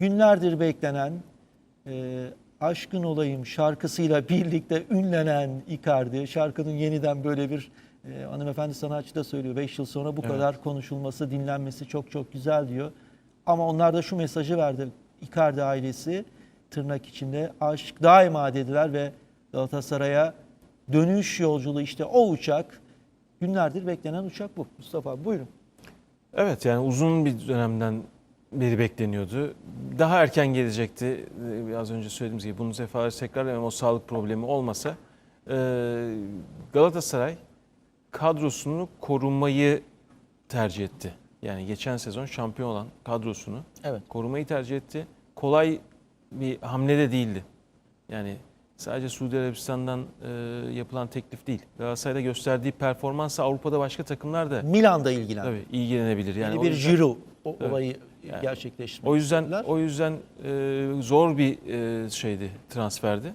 günlerdir beklenen e, Aşkın Olayım şarkısıyla birlikte ünlenen Icardi. Şarkının yeniden böyle bir e, hanımefendi sanatçı da söylüyor. 5 yıl sonra bu Evet. kadar konuşulması, dinlenmesi çok çok güzel diyor. Ama onlar da şu mesajı verdi. Icardi ailesi tırnak içinde aşk daima dediler ve Galatasaray'a dönüş yolculuğu işte o uçak. Günlerdir beklenen uçak bu. Mustafa buyurun. Evet yani uzun bir dönemden beri bekleniyordu. Daha erken gelecekti. Ee, Az önce söylediğimiz gibi bunu defalarca tekrarlamam o sağlık problemi olmasa e, Galatasaray kadrosunu korumayı tercih etti. Yani geçen sezon şampiyon olan kadrosunu Evet. korumayı tercih etti. Kolay bir hamle de değildi. Yani sadece Suudi Arabistan'dan e, yapılan teklif değil. Galatasaray'da gösterdiği performansla Avrupa'da başka takımlar da Milan'da ilgilen. tabii ilgilenebilir. Yani bir Giroud o Evet. olayı Yani gerçekleştirmek O yüzden o yüzden e, zor bir e, şeydi transferdi.